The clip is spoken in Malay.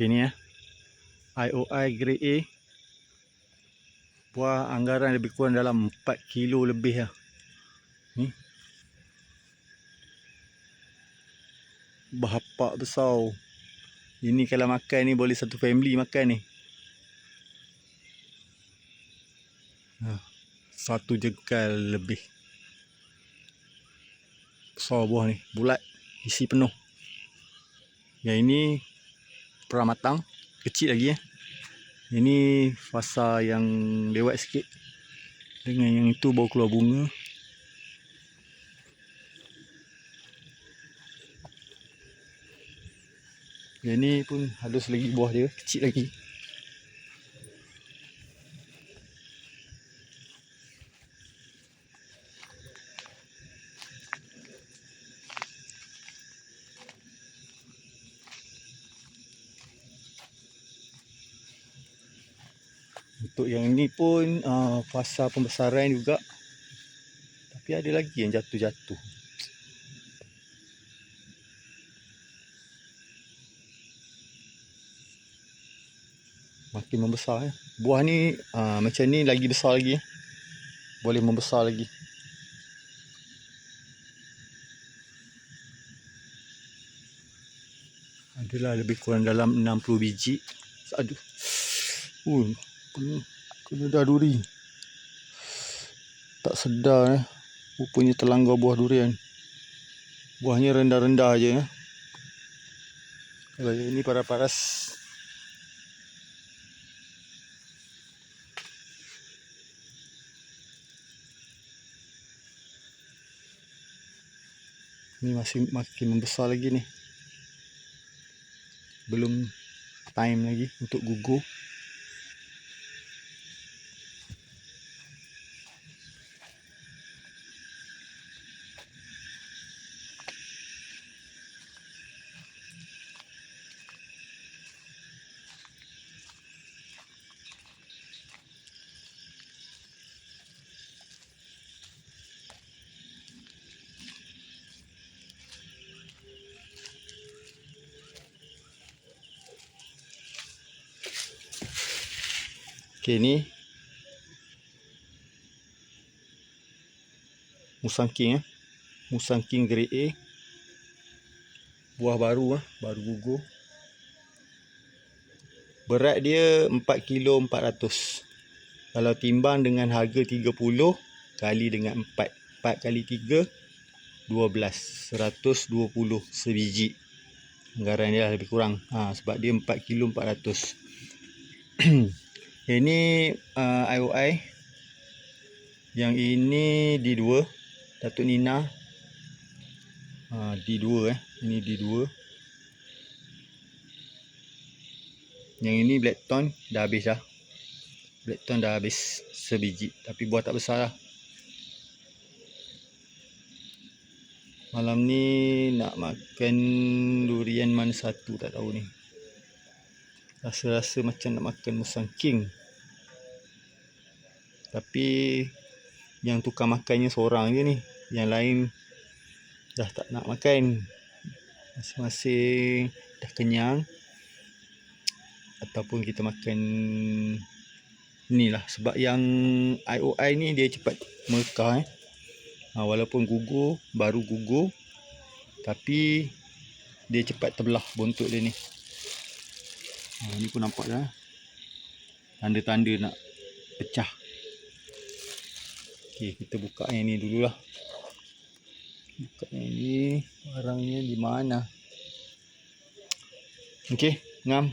Okay ni ya. IOI grade A. Buah anggaran lebih kurang dalam 4 kilo lebih lah. Ni. Bahapak besar. Ini kalau makan ni boleh satu family makan ni. Ha, satu jengkal lebih. Besar buah ni. Bulat. Isi penuh. Yang ini pramatang. Kecil lagi eh. Ini fasa yang lewat sikit. Dengan yang itu baru keluar bunga. Yang ni pun halus lagi buah dia. Kecil lagi. Untuk yang ni pun uh, fasa pembesaran juga. Tapi ada lagi yang jatuh-jatuh. Makin membesar ya. Buah ni uh, macam ni lagi besar lagi ya. Boleh membesar lagi. Adalah lebih kurang dalam 60 biji. Aduh. Uh, kena, kena dah duri. Tak sedar eh. Rupanya terlanggar buah durian. Buahnya rendah-rendah je eh. Kalau ini paras-paras. Ni masih makin membesar lagi ni. Belum time lagi untuk gugur. Okey ni Musang King eh. Musang King grade A. Buah baru ah, baru gugur. Berat dia 4 kilo 400. Kalau timbang dengan harga 30 kali dengan 4. 4 kali 3 12. 120 sebiji. Anggaran dia lebih kurang. Ha, sebab dia 4 kilo 400. Yang ni uh, IOI. Yang ini D2. Datuk Nina. Uh, D2 eh. Ini D2. Yang ini Blackton. Dah habis dah. Blackton dah habis sebiji. Tapi buah tak besar lah. Malam ni nak makan durian mana satu tak tahu ni. Rasa-rasa macam nak makan musang king. Tapi yang tukar makannya seorang je ni. Yang lain dah tak nak makan. Masing-masing dah kenyang. Ataupun kita makan ni lah. Sebab yang IOI ni dia cepat mekar eh. Ha, walaupun gugur, baru gugur. Tapi dia cepat terbelah bontot dia ni. Ha, ni pun nampak dah. Tanda-tanda nak pecah. Okey, kita buka yang ni dululah. Buka yang ni. Barangnya di mana? Okey, ngam.